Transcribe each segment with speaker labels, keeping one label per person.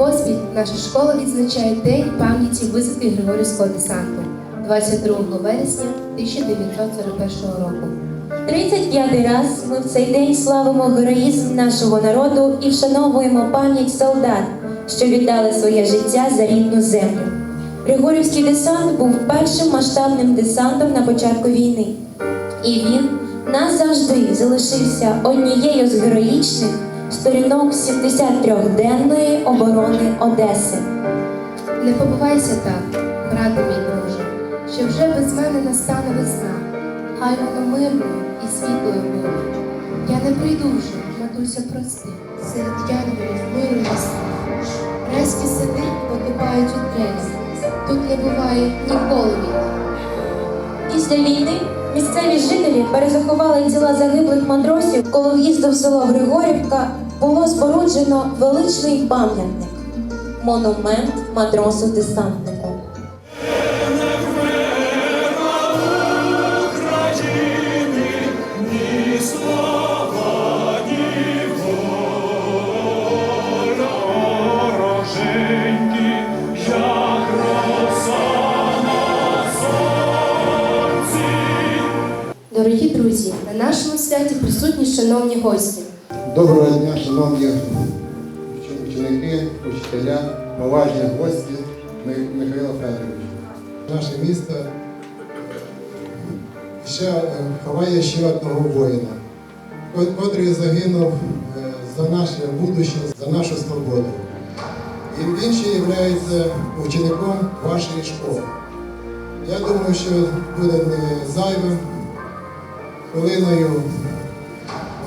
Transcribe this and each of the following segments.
Speaker 1: 5 років поспіль наша школа відзначає День пам'яті висадки Григорівського десанту 22 вересня 1941 року.
Speaker 2: 35 раз ми в цей день славимо героїзм нашого народу і вшановуємо пам'ять солдат, що віддали своє життя за рідну землю. Григорівський десант був першим масштабним десантом на початку війни, і він назавжди залишився однією з героїчних сторінок 73-денної оборони Одеси.
Speaker 1: Не побувайся так, брате мій друже, що вже без мене настане весна. Хай воно мирною і світлою буде. Я не прийду вже, матуся прости, серед янголів миру ясна. Резкі сади потопають у тресі, тут не буває ніколи війни.
Speaker 2: Після війни місцеві жителі перезаховали тіла загиблих матросів. Коло в'їзду в село Григорівка було споруджено величний пам'ятник монумент матросу-десантнику.
Speaker 3: Вороженьки,
Speaker 1: Дорогі друзі, на нашому святі присутні шановні гості.
Speaker 4: Доброго дня, шановні ученики, учителя, поважні гості Михайло Федорович.
Speaker 5: Наше місто ще е, ховає ще одного воїна, котрий загинув е, за наше будуще, за нашу свободу. І він ще є учеником вашої школи. Я думаю, що буде не зайвим хвилиною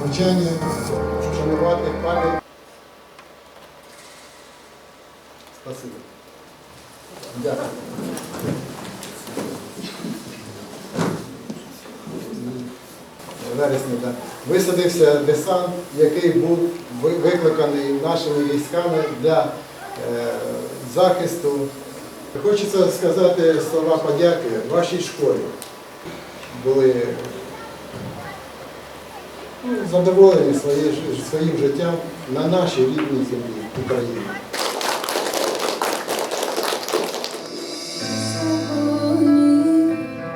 Speaker 5: мовчання
Speaker 4: Вшанувати пам'ять. Спасибо. Дякую. Вересні, так. Висадився десант, який був викликаний нашими військами для е, захисту. Хочеться сказати слова подяки вашій школі. Були ну, задоволені своє своїм життям на нашій рідній землі України.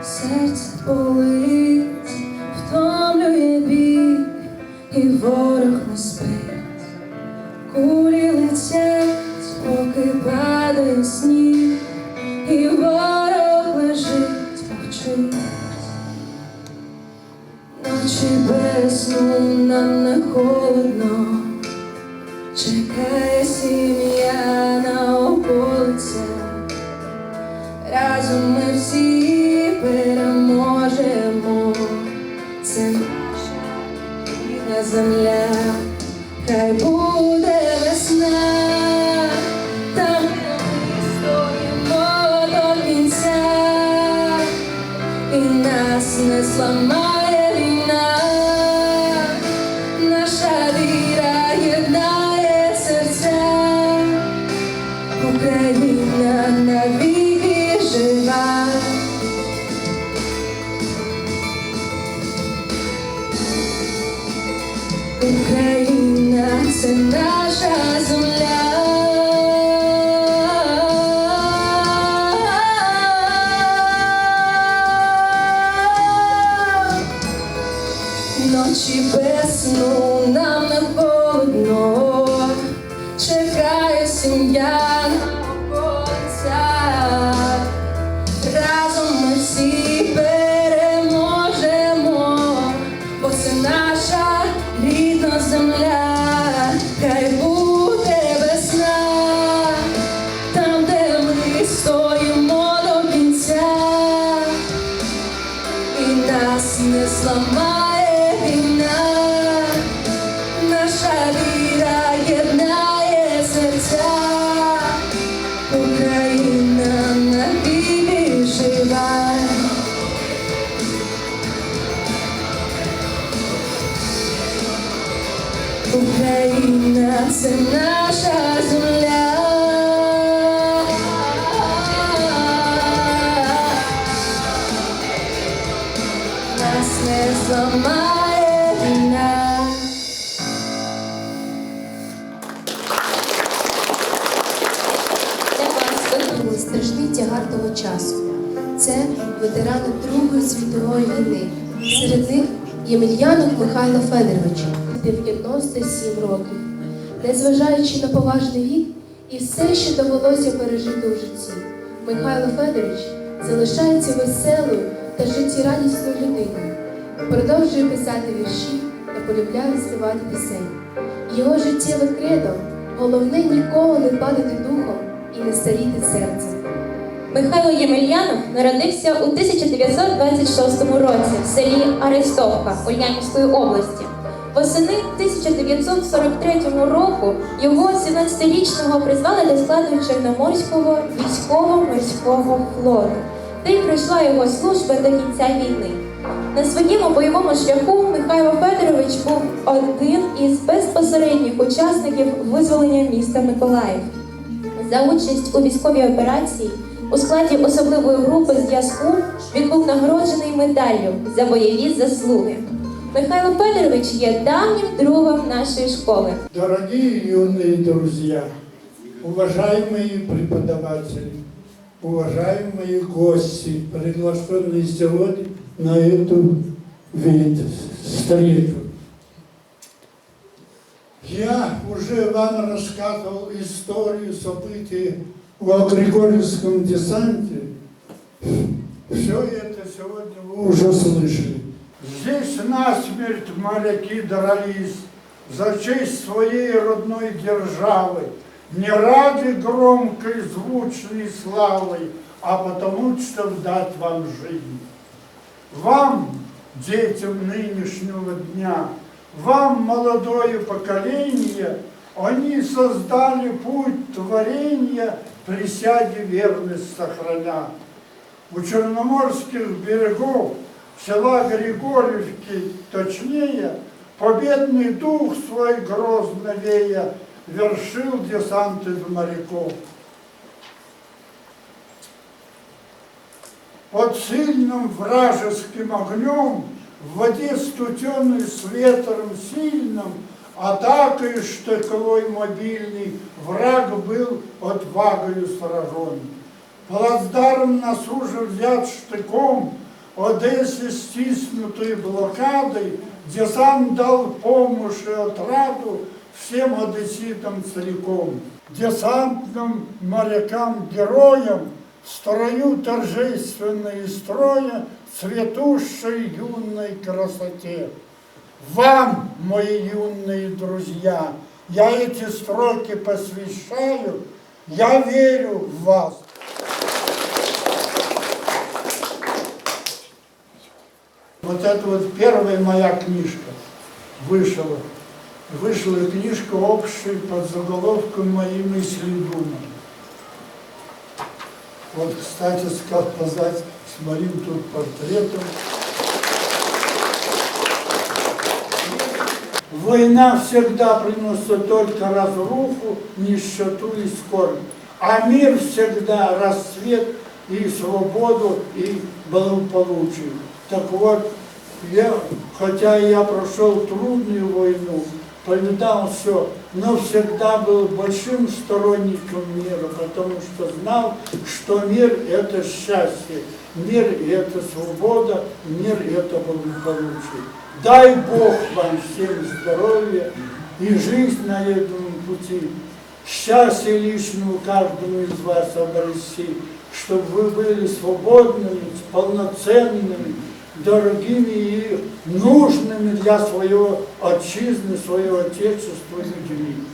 Speaker 6: Сьогодні втомлює біль, і ворог не спить. Кулі летять, поки падає сніг, і ворог лежить, мовчить. Ночі без сну нам не холодно, чекає сім'я на околицях. Разом ми всі переможемо. Це наша земля, хай буде весна, і нас не зламає Ночі без сну нам не холодно, чекає сім'я страшний тягар того часу. Це ветерани Другої
Speaker 1: світової війни. Серед них Ємельянов Михайло Федорович, 97 років, незважаючи на поважний вік і все, що довелося пережити у житті, Михайло Федорович залишається веселою та життєрадісною людиною, продовжує писати вірші та полюбляє співати пісень. Його життєве кредо головне ніколи не падати духом і не старіти серцем.
Speaker 2: Михайло Ємельянов народився у 1926 році в селі Арестовка Ульянівської області. Восени 1943 року його 17-річного призвали до складу Чорноморського військово-морського флоту, де й пройшла його служба до кінця війни. На своєму бойовому шляху Михайло Федорович був один із безпосередніх учасників визволення міста Миколаїв. За участь у військовій операції у складі особливої групи зв'язку він був нагороджений медаллю за бойові заслуги. Михайло Федорович є давнім другом нашої школи.
Speaker 7: Дорогие юные друзья, уважаемые преподаватели, уважаемые гости, приглашенные сегодня на эту вид- встречу. Я уже вам рассказывал историю событий о Григорьевском десанте. Все это сегодня вы уже слышали. Здесь насмерть моряки дрались за честь своей родной державы, не ради громкой звучной славы, а потому, что дать вам жизнь. Вам, детям нынешнего дня, вам, молодое поколение, они создали путь творения, присяде верность сохраня. У черноморских берегов села Григорьевки, точнее, победный дух свой грозно вея вершил десант из моряков. Под сильным вражеским огнем, в воде с ветром сильным, атакой штыковой мобильный, враг был отвагою сражен. Плацдарм нас уже взят штыком, Одессе стиснутой блокадой, десант дал помощь и отраду всем одесситам целиком. Десантным морякам-героям в строю торжественной строя цветущей юной красоте. Вам, мои юные друзья, я эти строки посвящаю, я верю в вас. Вот это вот первая моя книжка вышла. Вышла книжка общая под заголовком «Мои мысли и думы». Вот, кстати сказать, с тут портретом. Война всегда приносит только разруху, нищету и скорбь. А мир всегда расцвет и свободу, и благополучие. Так вот, я, хотя я прошел трудную войну, повидал все, но всегда был большим сторонником мира, потому что знал, что мир – это счастье, мир – это свобода, мир – это благополучие. Дай Бог вам всем здоровья и жизнь на этом пути. Счастье личному каждому из вас обрести, чтобы вы были свободными, полноценными, дорогими и нужными для своего отчизны, своего отечества людьми.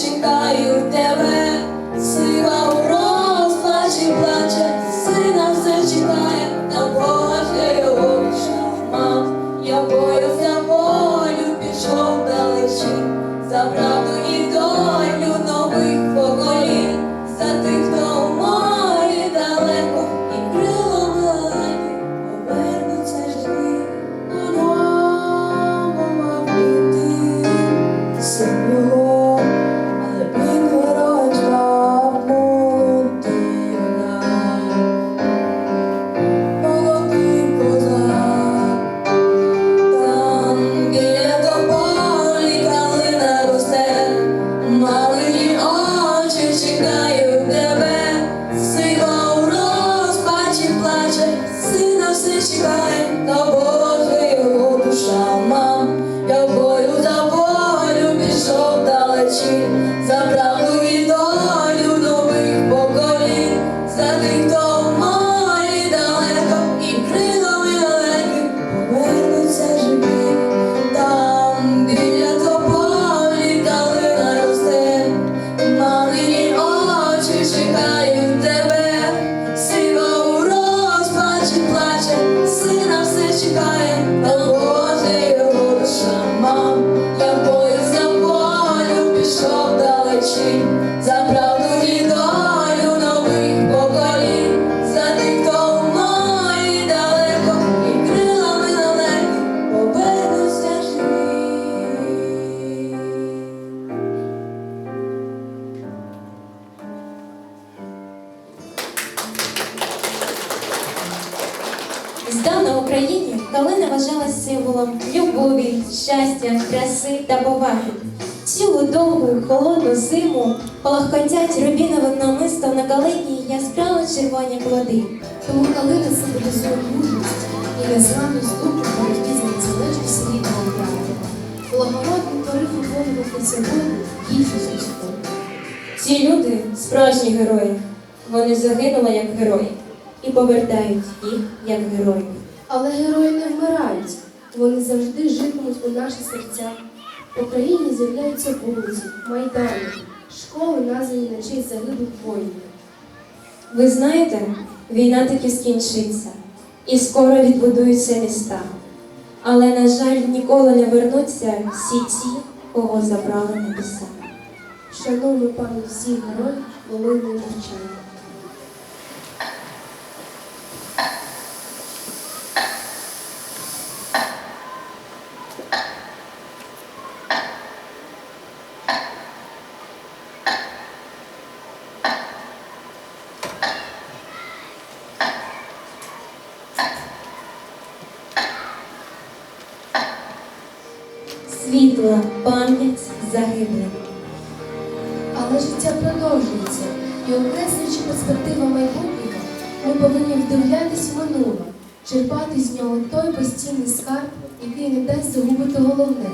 Speaker 2: te dar. Поваги. Цілу довгу холодну зиму палахкотять рубіновим намистом на калині яскраво червоні плоди.
Speaker 1: Тому калина символізує мужність і незламність духу в боротьбі за незалежність рідного краю. Благородний порив виконувати собою гідність людську.
Speaker 2: Ці люди справжні герої. Вони загинули як герої і повертають їх як героїв.
Speaker 1: Але герої не вмирають. Вони завжди житимуть у наших серцях. В Україні з'являються вулиці, майдани, школи, названі на честь загиблих воїнів.
Speaker 2: Ви знаєте, війна таки скінчиться, і скоро відбудуються міста. Але, на жаль, ніколи не вернуться всі ті, кого забрали небеса.
Speaker 1: Шануємо пам'ять всіх героїв Волинної навчання.
Speaker 2: Світла пам'ять загиблих.
Speaker 1: Але життя продовжується, і окреслюючи перспективу майбутнього, ми повинні вдивлятись в минуле, черпати з нього той постійний скарб, який не дасть загубити головне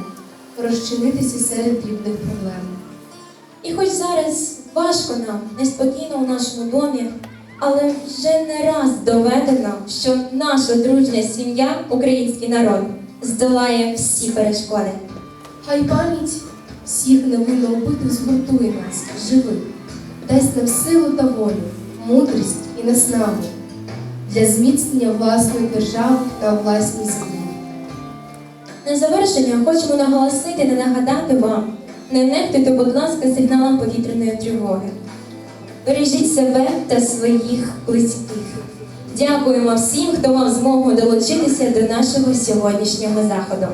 Speaker 1: розчинитися серед дрібних проблем.
Speaker 2: І хоч зараз важко нам, неспокійно у нашому домі, але вже не раз доведено, що наша дружня сім'я, український народ, здолає всі перешкоди.
Speaker 1: Хай пам'ять всіх невинно убитих згуртує нас, живих, дасть нам силу та волю, мудрість і наснагу для зміцнення власної держави та власній землі.
Speaker 2: На завершення хочемо наголосити і нагадати вам, не нехтуйте, будь ласка, сигналом повітряної тривоги. Бережіть себе та своїх близьких. Дякуємо всім, хто мав змогу долучитися до нашого сьогоднішнього заходу.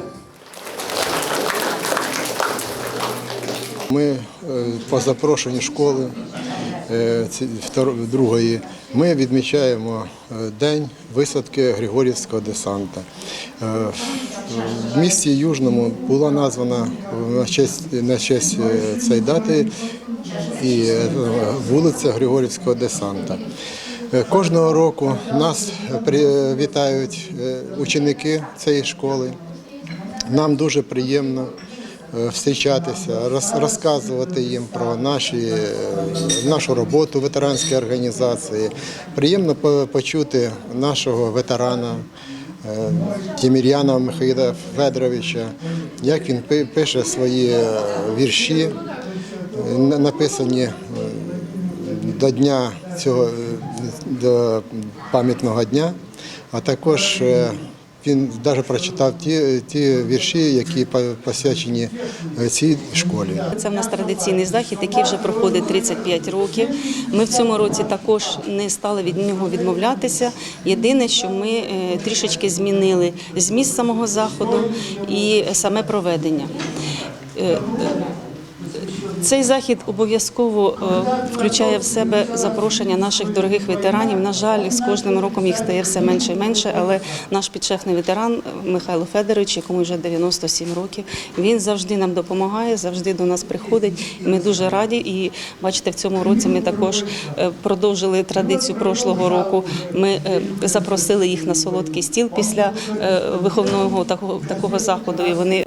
Speaker 5: Ми е, по запрошенню школи е, другої ми відмічаємо е, день висадки Григорівського десанта. В місті Южному була названа на честь, на честь цієї дати і вулиця Григорівського десанта. Кожного року нас при- вітають е, ученики цієї школи. Нам дуже приємно е, зустрічатися, роз- розказувати їм про наші, е, нашу роботу ветеранської організації. Приємно почути нашого ветерана е, Тімір'яна Михайла Федоровича, як він пише свої вірші, написані до дня цього до пам'ятного дня, а також він навіть прочитав ті, ті вірші, які по- посвячені е, цій школі.
Speaker 8: Це в нас традиційний захід, який вже проходить 35 років. Ми в цьому році також не стали від нього відмовлятися. Єдине, що ми е, трішечки змінили зміст самого заходу і саме проведення. Цей захід обов'язково е, включає в себе запрошення наших дорогих ветеранів. На жаль, з кожним роком їх стає все менше і менше, але наш підшефний ветеран Михайло Федорович, якому вже 97 років, він завжди нам допомагає, завжди до нас приходить. Ми дуже раді. І бачите, в цьому році ми також е, продовжили традицію прошлого року. Ми е, запросили їх на солодкий стіл після виховного такого такого заходу, і вони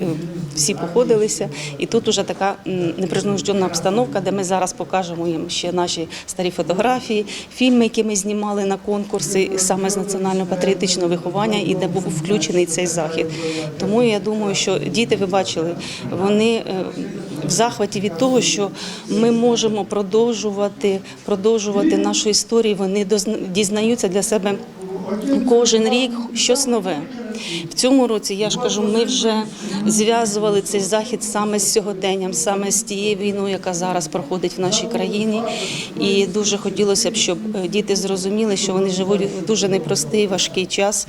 Speaker 8: всі походилися. І тут уже така непринуждена обстановка, де ми зараз покажемо їм ще наші старі фотографії, фільми, які ми знімали на конкурси саме з національно-патріотичного виховання, і де був включений цей захід. Тому я думаю, що діти, ви бачили, вони е, в захваті від того, що ми можемо продовжувати, продовжувати нашу історію. Вони дізнаються для себе кожен рік щось нове. В цьому році я ж кажу, ми вже зв'язували цей захід саме з сьогоденням, саме з тією війною, яка зараз проходить в нашій країні. І дуже хотілося б, щоб е, діти зрозуміли, що вони живуть в дуже непростий, важкий час.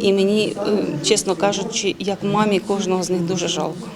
Speaker 8: І мені, е, чесно кажучи, як мамі, кожного з них дуже жалко.